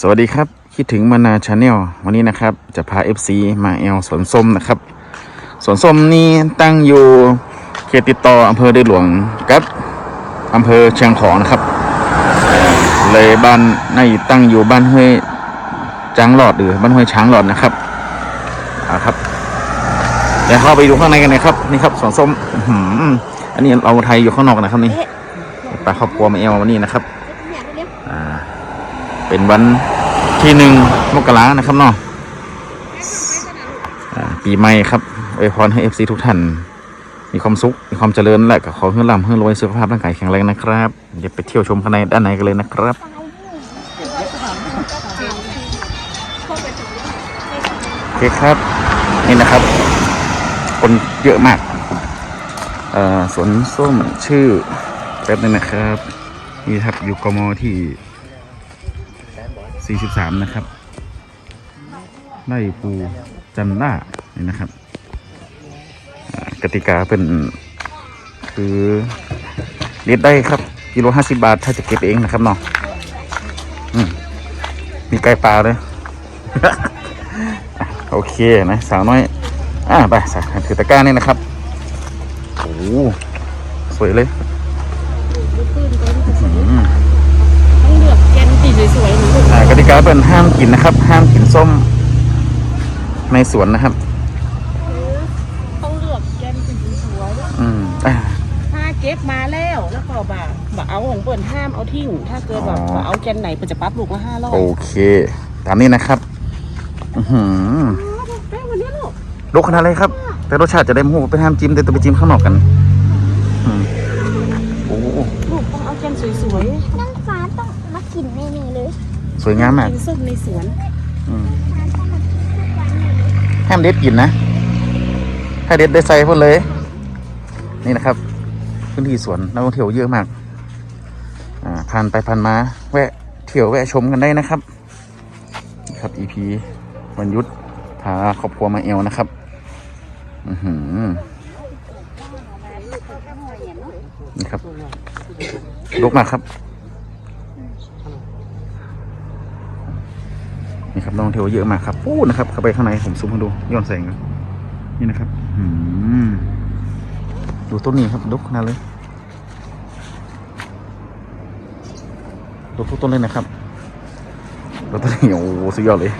สวัสดีครับ คิดถึงมานาชาแนลวันนี้นะครับ จะพา FC มาแอลสวนส้มนะครับสวนส้มนี้ตั้งอยู่เขตติดต่ออำเภอเดชหลวงกับอำเภอเชียงของนะครับเอ่อเลยบ้านในตั้งอยู่บ้านห้วยจางหลอดหรือบ้านห้วยช้างหลอดนะครับเอาครับเดี๋ยวเข้าไปดูข้างในกันนะครับนี่ครับสวนส้มอื้อหืออันนี้เราไทยอยู่ข้างนอกนะครับนี่ปลาครอบครัวมาแอลวันนี้นะครับอ่า เป็นวันที่หนึ่งมกรานะครับเนาะอ่าปีใหม่ครับอวยพรให้เอฟซีทุกท่าน มีความสุข มีความเจริญและก็ขอให้ร่ำให้รวยสุขภาพร่างกายแข็งแรงนะครับเดี๋ยวไปเที่ยวชมข้างในด้านในกันเลยนะครับโอเคครับ นี่นะครับ คนเยอะมากสวนส้มชื่อแป๊บนึงนะครับ นี่ครับอยู่กมที่ 43 นะครับไล่ปูจันล่านี่นะครับกติกาเป็นคือเลีดได้ครับกิโลห้าสิบาท ถ้าจะเก็บเองนะครับเนาะอืมมีไก่ปลาเลยโอเคนะ สาวน้อย อ่าไปสาวถือตะกร้านี่นะครับ โอ้โหสวยเลยอืม ต้องเลือกแกนสีสวยๆหนู อ่ากติกา เป็นห้ามกินนะครับ ห้ามกินส้ม ในสวนนะครับต้องเลือกแกนสีสวยอืมอ่าๆถ้าเก็บมาแล้วแล้วก็แบบแบบเอาของเปิ่นห้ามเอาทิ้งถ้าเกิดแบบอ๋อว่าเอาแกนไหนเปิ่นจะปรั๊บลูกมาห้ารอบโอเค ตามนี้นะครับ อือหือแป้งวันนี้ลูกลูกขนาดเลยครับ แต่รสชาติจะได้หมูไปห้ามจิ้มแต่ต้องไปจิ้มข้างนอกกันอืมโอ้ ลูกต้องเอาแกนสวย น้ำฟ้าต้องมากินแน่ๆเลย สวยงามๆมากกินส้มในสวนอืมห้ามเด็ดกินนะ ถ้าเด็ดได้ใส่พุ่นเลย นี่นะครับ พื้นที่สวนนักท่องเที่ยวเยอะมาก อ่าผ่านไปผ่านมาแวะเที่ยวแวะชมกันได้นะครับนี่ครับ EP วันหยุทธพาครอบครัวมาเอวนะครับ อือหือนี่ครับลุกมากครับ นี่ครับนักท่องเที่ยวเยอะมากครับพูดนะครับ เข้าไปข้างในผมซูมให้ดูย้อนแสงนี่นะครับอดูต้นนี้ครับดกขนาดเลยดกทุกต้นเลยนะครับแล้วต้นนี้โอ้สุดยอดเลย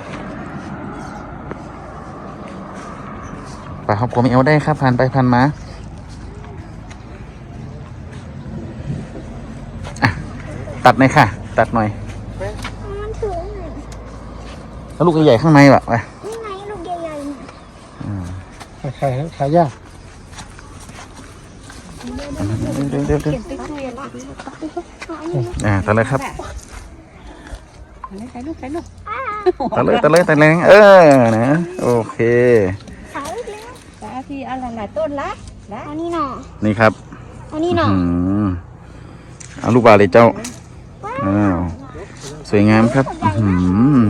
ไปครับผมเอลได้ครับผ่านไปผ่านมาตัดหน่อยค่ะ ตัดหน่อย มันถือหน่อย แล้วลูกใหญ่ๆข้างในแบบไปนี่ไงลูกใหญ่ๆน่ะขายขายยากเดี๋ยวเดี๋ยวเดี๋ยวเก็บไปคุยกันละอ่าตัดเลยครับใส่ลูกใส่ลูกตัดเลยตัดเลยตัดเลยเออนะโอเคขายอีกแล้วสาทีเอาหลายๆต้นละละเอานี่หน่อนี่ครับเอานี่หน่ออืมเอาลูกบาเลยเจ้าอ้าวสวยงามครับ อื้อหือ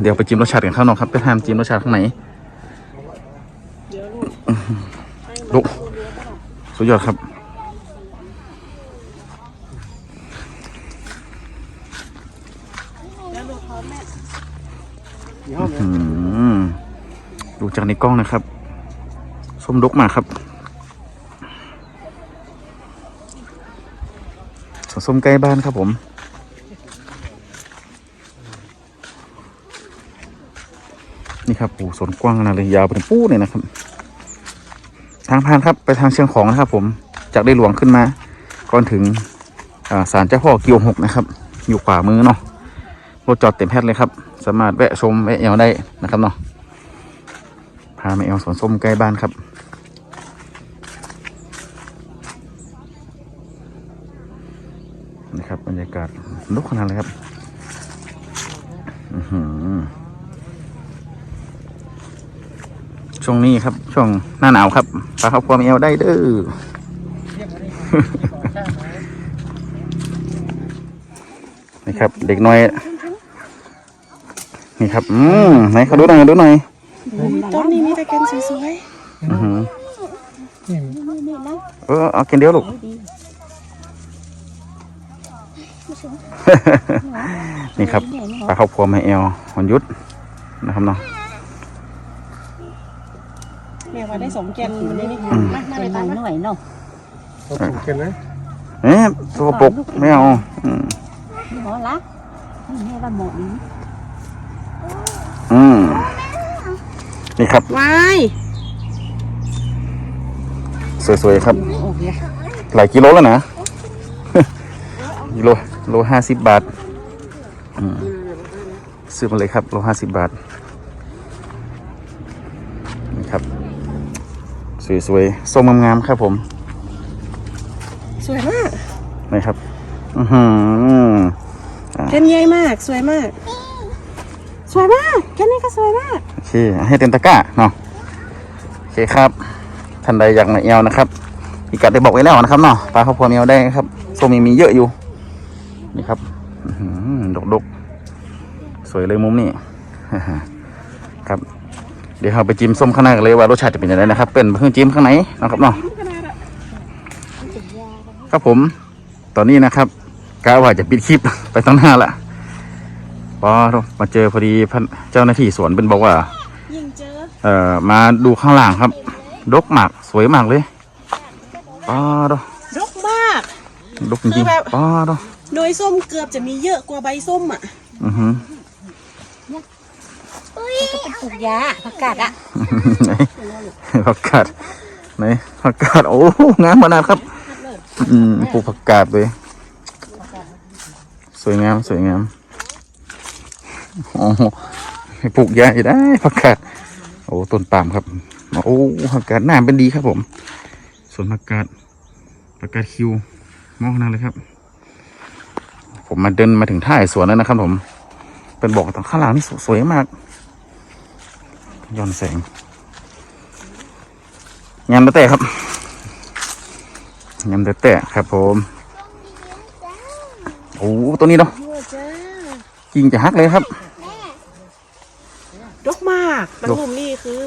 เดี๋ยวไปจิ้มรสชาติกันข้างนอกครับไปทำจิ้มรสชาติข้างในลูกสุดยอดครับอืมดูจากในกล้องนะครับ ส้มดกมากครับสวนส้มใกล้บ้านครับผม ครับปูสนกว้างนาเลยยาวเป็นปู้เนี่ยนะครับ ทางผ่านครับไปทางเชียงของนะครับ ผมจากได้หลวงขึ้นมา ก่อนถึงศาลเจ้าพ่อเกียวหกนะครับ อยู่ขวามือเนาะรถจอดเต็มแพทเลยครับ สามารถแวะชมแวะเอวได้นะครับเนาะพามาเอวสวนส้มใกล้บ้านครับนะครับบรรยากาศลุกขนาดเลยครับ อือหือ ช่วงนี้ครับ ช่วงหน้าหนาวครับพาครอบครัวมาเอวได้เด้อนี่ครับ เด็กน้อย นี่ครับ อืมไหนเขาดูหน่อยดูหน่อยต้นนี้มีแต่แกนสวยอือหือนี่เออเอากินเดียวลูกๆดีไม่ถึงนี่ครับปลาครอบครัวแม่แอลวันยุทธนะครับเนาะ แม่ว่าได้สมแกนวันนี้นี่อืมมามาเป็เลยนตามหมาน่อยเนาะเราถูกกันนะเอ๊ะตัวปกไม่เอาอืมนี่หมอรักนี่แม่ว่าหมอนี้ อืมนี่ครับ วายสวยๆครับ โอเคหลายกิโลแล้วนะ กิโลโลห้าสิบบาทอืมซื้อมาเลยครับ โลห้าสิบบาท นี่ครับ สวยๆส้มงามๆครับผม สวยมากนี่ครับอือหือแกนใหญ่มากสวยมาก สวยมากแกนนี้ก็สวยมากโอเคให้เต็มตะกร้าเนาะโอเคครับท่านใดอยากมาเอวนะครับพี่กัดได้บอกไว้แล้วนะครับเนาะปลาข้าวพวเอวได้ครับส้มยังมีเยอะอยู่ นี่ครับอื้อหือดกๆสวยเลยมุมนี้ครับ เดี๋ยวเราไปจิ้มส้มข้างหน้ากันเลยว่ารสชาติจะเป็นยังไงนะครับ เป็นเพิ่งจิ้มข้างในนะครับเนาะครับผม ตอนนี้นะครับกะว่าจะปิดคลิปไปตั้งหน้าละพอมาเจอพอดีท่านเจ้าหน้าที่สวนเป็นบอกว่ายิ่งเจอเอ่อมาดูข้างล่างครับ ดกมากสวยมากเลยป้าดรกมากดกจริงคือแบบๆป้าดหน่วยส้มเกือบจะมีเยอะกว่าใบส้มอะ อือหือ อุ้ยก็เป็นปลูกยาผักกาดอะไหนผักกาดไหนผักกาดโอ้งามขนาดครับ อืมปลูกผักกาดเลยสวยงามสวยงามโอ้โหให้ปลูกยาอยู่ได้ผักกาดโอ้ต้นปาล์มครับโอ้ผักกาดน้าเป็นดีครับผมส่วนผักกาดผักกาดคิวมองขนาดเลยครับ ผมมาเดินมาถึงท่ายสวนแล้วนะครับผมเป็นบอกตรงข้างหลังนี่สวยมาก ย้อนแสงงามแต่ครับงามแต่ครับผมโอ้ตัวนี้เนาะเยอะจ้ากิ่งจะหักเลยครับรกมากบางมุมนี่คือ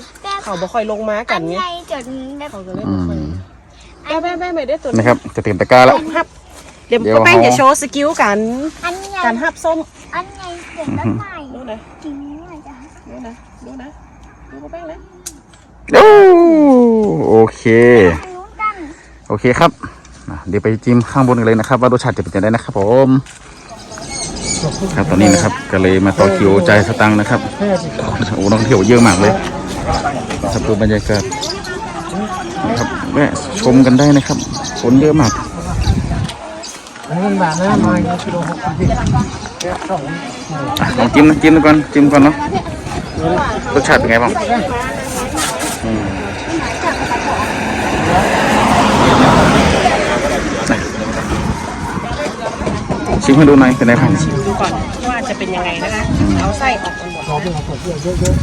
เขาบ่ค่อยลงมากัอันนไงใหญ่จนแบบเขาก็เลยอืบ่ค่อยมแม่แม่แม่ไม่ได้ตัวนะครับ จะเต็มตะกร้าแล้วฮับเดี๋ยวเดี๋ยวป้าแป้งเอาจะโชว์สกิลกันอันใหญ่การฮับส้มอันใหญ่เด็กต้นใหม่ดูนะจริงเลยจ้ะดูนะดูนะ ดูป้าแป้งเลยโอ้โอเคทางนู้นกันโอเคครับอะเดี๋ยวไปจิ้มข้างบนกันเลยนะครับ ว่ารสชาติจะเป็นยังไงนะครับ ผม ครับตอนนี้นะครับ ก็เลยมาต่อคิวใจายสตังค์นะครับโอ้นักท่องเที่ยวเยอะมากเลยครับดูบรรยากาศนะครับแวะชมกันได้นะครับคนเยอะมาก อันนี้มันบาทนะมากิโลหกสิบแค่สองอะลองจิ้มนะจิ้มดูก่อนจิ้มก่อนเนาะ รสชาติเป็นไงบ้างอืมชิมให้ดูหน่อยเป็นไงบ้างดูก่อนว่าจะเป็นยังไงนะคะ เอาไส้ออกก่อนหมดสองเป็นหกเยอะเยอะเยอะ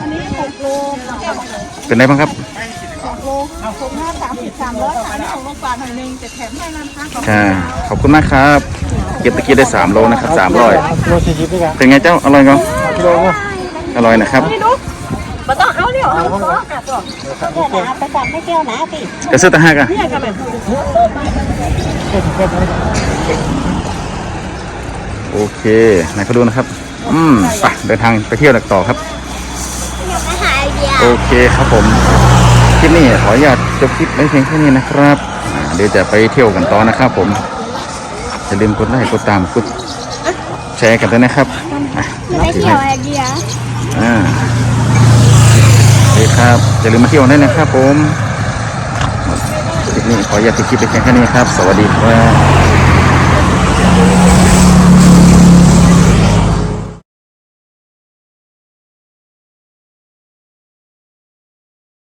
อันนี้หกโลเป็นไงบ้างครับโลเอาหกห้าสามสิบสามร้อยสามสิบโลกว่าหน่อยนึงจะแถมให้นะคะค่ะขอบคุณมากครับ เก็บตะกี้ได้สามโลนะครับสามร้อยโลสี่สิบด้วยกันเป็นไงเจ้าอร่อยกักิโลเนาะ อร่อยนะครับมาต้องเอาเดี๋ยวเอาเดี๋ยวนะไปจับไม่เกี่ยวนะพี่กระซื้อตะหักอะเนี่ยกันแบบโอเคไหนเขาดูนะครับ อืมไปเดินทางไปเที่ยวต่อครับอยากไปหาไอเดียโอเคครับผมคลิปนี้ขออนุญาตจบคลิปไว้เพียงแค่นี้นะครับอ่าเดี๋ยวจะไปเที่ยวกันต่อนะครับผมอย่าลืมกดไลค์กดตามกดแชร์กันด้วยนะครับอะไปเที่ยวไอเดีย อ่าโอเคครับ อย่าลืมมาเที่ยวได้นะครับผมคลิปนี้ขออนุญาติดคลิปไปแค่นี้ครับ สวัสดีครับ